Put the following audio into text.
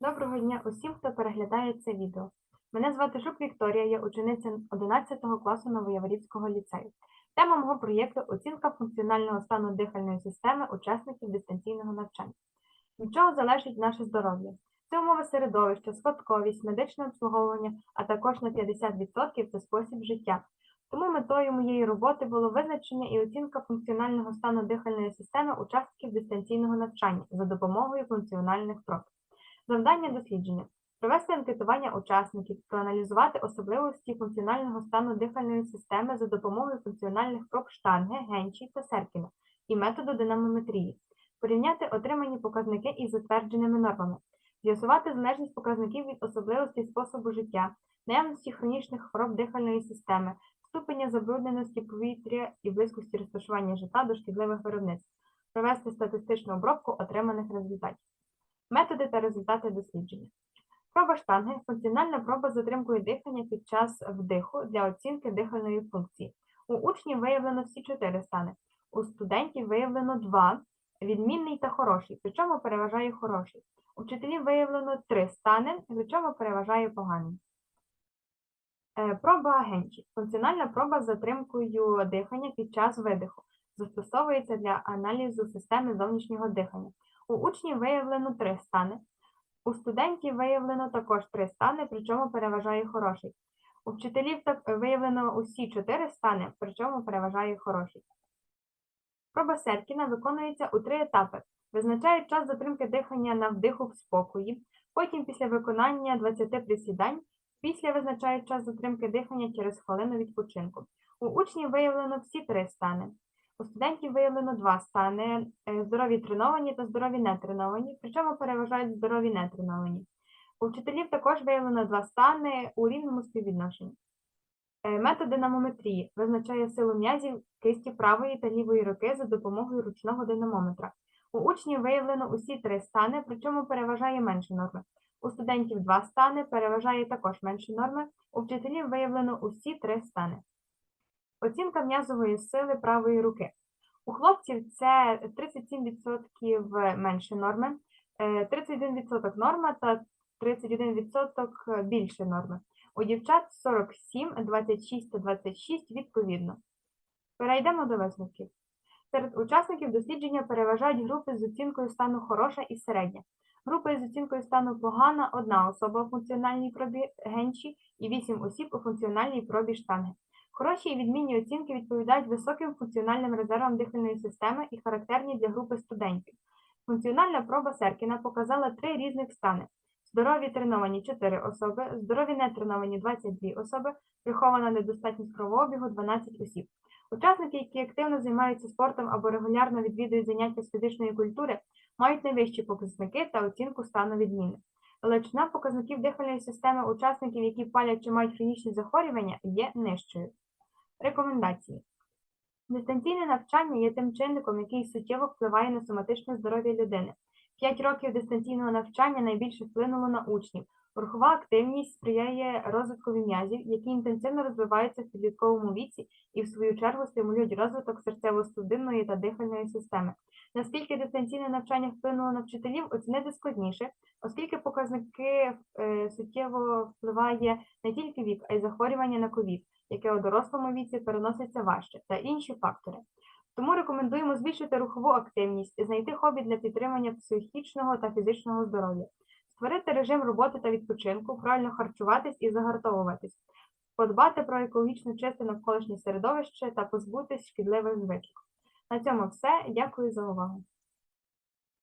Доброго дня усім, хто переглядає це відео. Мене звати Жук Вікторія, я учениця 11 класу Новояворівського ліцею. Тема мого проєкту оцінка функціонального стану дихальної системи учасників дистанційного навчання. Від чого залежить наше здоров'я? Це умови середовища, спадковість, медичне обслуговування, а також на 50% це спосіб життя. Тому метою моєї роботи було визначення і оцінка функціонального стану дихальної системи учасників дистанційного навчання за допомогою функціональних проб. Завдання дослідження провести анкетування учасників, проаналізувати особливості функціонального стану дихальної системи за допомогою функціональних проб штанги, генчі та серкіна і методу динамометрії, порівняти отримані показники із затвердженими нормами, з'ясувати залежність показників від особливостей способу життя, наявності хронічних хвороб дихальної системи, ступеня забрудненості повітря і близькості розташування життя до шкідливих виробництв, провести статистичну обробку отриманих результатів. Методи та результати дослідження. Проба штанги функціональна проба з затримкою дихання під час вдиху для оцінки дихальної функції. У учнів виявлено всі чотири стани. У студентів виявлено два відмінний та хороший, причому переважає хороший. У вчителів виявлено три стани, причому переважає поганий. Е, Проба агенчі. Функціональна проба з затримкою дихання під час видиху. Застосовується для аналізу системи зовнішнього дихання. У учнів виявлено три стани. У студентів виявлено також три стани, причому переважає хороший. У вчителів виявлено усі чотири стани, причому переважає хороший. Проба Серкіна виконується у три етапи. Визначають час затримки дихання на вдиху в спокої, потім після виконання 20 присідань, після визначають час затримки дихання через хвилину відпочинку. У учнів виявлено всі три стани. У студентів виявлено два стани е, здорові треновані та здорові нетреновані, причому переважають здорові нетреновані. У вчителів також виявлено два стани у рівному співвідношенні. Е, Метод динамометрії визначає силу м'язів кисті правої та лівої руки за допомогою ручного динамометра. У учнів виявлено усі три стани, причому переважає менші норми. У студентів два стани, переважає також менші норми. У вчителів виявлено усі три стани. Оцінка м'язової сили правої руки. У хлопців це 37% менше норми, е, 31% норма та 31% більше норми. У дівчат 47, 26 та 26 відповідно. Перейдемо до висновків. Серед учасників дослідження переважають групи з оцінкою стану хороша і середня. Групи з оцінкою стану погана – одна особа у функціональній пробі генчі і 8 осіб у функціональній пробі штанги. Хороші і відмінні оцінки відповідають високим функціональним резервам дихальної системи і характерні для групи студентів. Функціональна проба Серкіна показала три різних стани. Здорові треновані 4 особи, здорові нетреновані 22 особи, прихована недостатність кровообігу 12 осіб. Учасники, які активно займаються спортом або регулярно відвідують заняття з фізичної культури, мають найвищі показники та оцінку стану відміни. Величина показників дихальної системи учасників, які палять чи мають хронічні захворювання, є нижчою. Рекомендації. Дистанційне навчання є тим чинником, який суттєво впливає на соматичне здоров'я людини. П'ять років дистанційного навчання найбільше вплинуло на учнів. Рухова активність сприяє розвиткові м'язів, які інтенсивно розвиваються в підлітковому віці і, в свою чергу, стимулюють розвиток серцево-судинної та дихальної системи. Наскільки дистанційне навчання вплинуло на вчителів, оцінити складніше, оскільки показники е, суттєво впливає не тільки вік, а й захворювання на ковід, яке у дорослому віці переноситься важче, та інші фактори. Тому рекомендуємо збільшити рухову активність, знайти хобі для підтримання психічного та фізичного здоров'я, створити режим роботи та відпочинку, правильно харчуватись і загартовуватись, подбати про екологічно чисте навколишнє середовище та позбутись шкідливих звичок. На цьому все. Дякую за увагу.